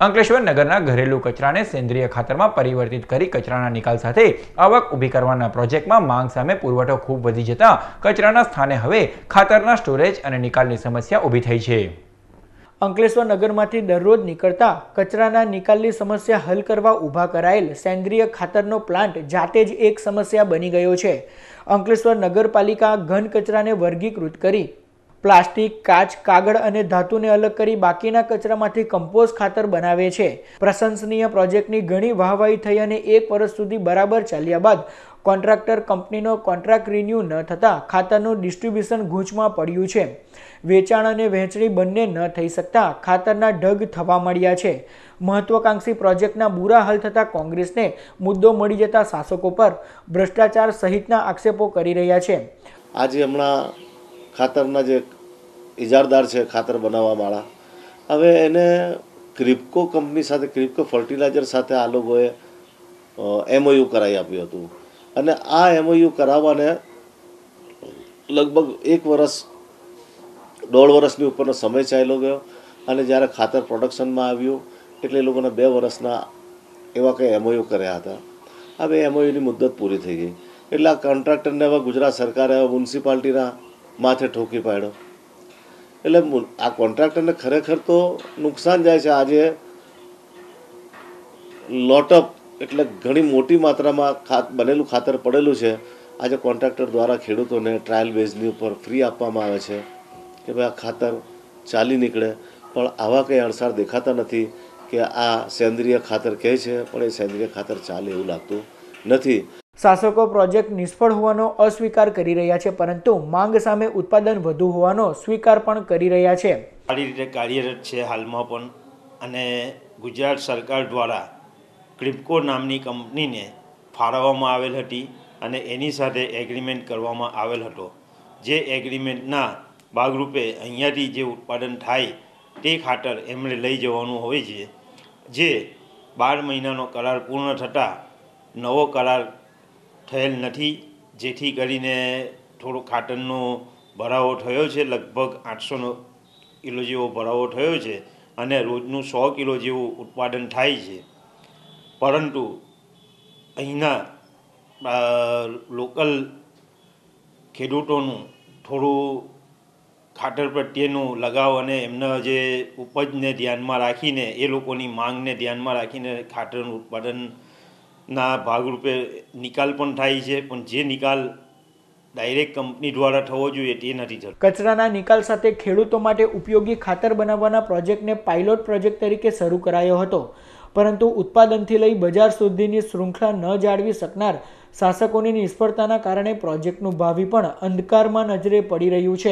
અંકલેશ્વર નગરના ઘરેલું કચરાને સેન્દ્રિય ખાતરમાં પરિવર્તિત કરી કચરાના નિકાલ સાથે આવક ઊભી કરવાના પ્રોજેક્ટમાં માંગ સામે પુરવઠો ખૂબ વધી જતા કચરાના સ્થાને હવે ખાતરના સ્ટોરેજ અને નિકાલની સમસ્યા ઊભી થઈ છે. અંકલેશ્વર નગરમાંથી દરરોજ નીકળતા કચરાના નિકાલની સમસ્યા હલ કરવા ઊભા કરાયેલ સેન્દ્રિય ખાતરનો પ્લાન્ટ જાતે જ એક સમસ્યા બની ગયો છે. અંકલેશ્વર નગરપાલિકા ઘન કચરાને વર્ગીકૃત કરી પ્લાસ્ટિક, કાચ, કાગળ અને ધાતુને અલગ કરી બાકીના કચરામાંથી કમ્પોઝ ખાતર બનાવે છે. પ્રશંસનીય પ્રોજેક્ટની ઘણી વાહવાહી થઈ અને એક વર્ષ સુધી બરાબર ચાલ્યા બાદ કોન્ટ્રાક્ટર કંપનીનો કોન્ટ્રાક્ટ રિન્યૂ ન થતાં ખાતરનું ડિસ્ટ્રીબ્યુશન ગૂંચમાં પડ્યું છે. વેચાણ અને વહેંચણી બંને ન થઈ શકતા ખાતરના ઢગ થવા મળ્યા છે. મહત્વાકાંક્ષી પ્રોજેક્ટના બુરા હાલ થતાં કોંગ્રેસને મુદ્દો મળી જતા શાસકો પર ભ્રષ્ટાચાર સહિતના આક્ષેપો કરી રહ્યા છે. આજે હમણાં ખાતરના જે ઇજારદાર છે ખાતર બનાવવાવાળા હવે એને ક્રિપ્કો કંપની સાથે, ક્રિપકો ફર્ટિલાઇઝર સાથે આ લોકોએ એમઓયુ કરાવી આપ્યું હતું. અને આ એમઓયુ કરાવવાને લગભગ એક વર્ષ દોઢ વર્ષની ઉપરનો સમય ચાલ્યો ગયો. અને જ્યારે ખાતર પ્રોડક્શનમાં આવ્યું, એટલે એ લોકોને બે વર્ષના એવા કંઈ એમઓયુ કર્યા હતા. હવે એમઓયુની મુદત પૂરી થઈ ગઈ. એટલે આ કોન્ટ્રાક્ટરને હવે ગુજરાત સરકારે, હવે મ્યુનિસિપાલિટીના માથે ઠોકી પાડ્યો. એટલે આ કોન્ટ્રાક્ટરને ખરેખર તો નુકસાન જાય છે. આજે લોટઅપ એટલે ઘણી મોટી માત્રામાં બનેલું ખાતર પડેલું છે. આજે કોન્ટ્રાક્ટર દ્વારા ખેડૂતોને ટ્રાયલ બેઝની ઉપર ફ્રી આપવામાં આવે છે કે ભાઈ આ ખાતર ચાલી નીકળે. પણ આવા કંઈ અણસાર દેખાતા નથી કે આ સેન્દ્રિય ખાતર કહે છે, પણ એ સેન્દ્રિય ખાતર ચાલે એવું લાગતું નથી. શાસકો પ્રોજેક્ટ નિષ્ફળ હોવાનો અસ્વીકાર કરી રહ્યા છે, પરંતુ માંગ સામે ઉત્પાદન વધુ હોવાનો સ્વીકાર પણ કરી રહ્યા છે. સારી રીતે કાર્યરત છે હાલમાં પણ અને ગુજરાત સરકાર દ્વારા ક્રિપકો નામની કંપનીને ફાળવવામાં આવેલ હતી અને એની સાથે એગ્રીમેન્ટ કરવામાં આવેલ હતો. જે એગ્રીમેન્ટના ભાગરૂપે અહીંયાથી જે ઉત્પાદન થાય તે ખાતર એમણે લઈ જવાનું હોય છે. જે બાર મહિનાનો કરાર પૂર્ણ થતાં નવો કરાર થયેલ નથી. જેથી કરીને થોડો ખાતરનો ભરાવો થયો છે. લગભગ આઠસોનો કિલો જેવો ભરાવો થયો છે અને રોજનું સો કિલો જેવું ઉત્પાદન થાય છે. પરંતુ અહીંના લોકલ ખેડૂતોનું થોડું ખાતર પ્રત્યેનું લગાવ અને એમના જે ઉપજને ધ્યાનમાં રાખીને, એ લોકોની માંગને ધ્યાનમાં રાખીને ખાતરનું ઉત્પાદનના ભાગરૂપે નિકાલ પણ થાય છે, પણ જે નિકાલ ડાયરેક્ટ કંપની દ્વારા થવો જોઈએ તે નથી થતો. કચરાના નિકાલ સાથે ખેડૂતો માટે ઉપયોગી ખાતર બનાવવાના પ્રોજેક્ટને પાયલોટ પ્રોજેક્ટ તરીકે શરૂ કરાયો હતો. પરંતુ ઉત્પાદનથી લઈ બજાર સુધીની શૃંખલા ન જાળવી શકનાર શાસકોની નિષ્ફળતાના કારણે પ્રોજેક્ટનું ભાવિ પણ અંધકારમાં નજરે પડી રહ્યું છે.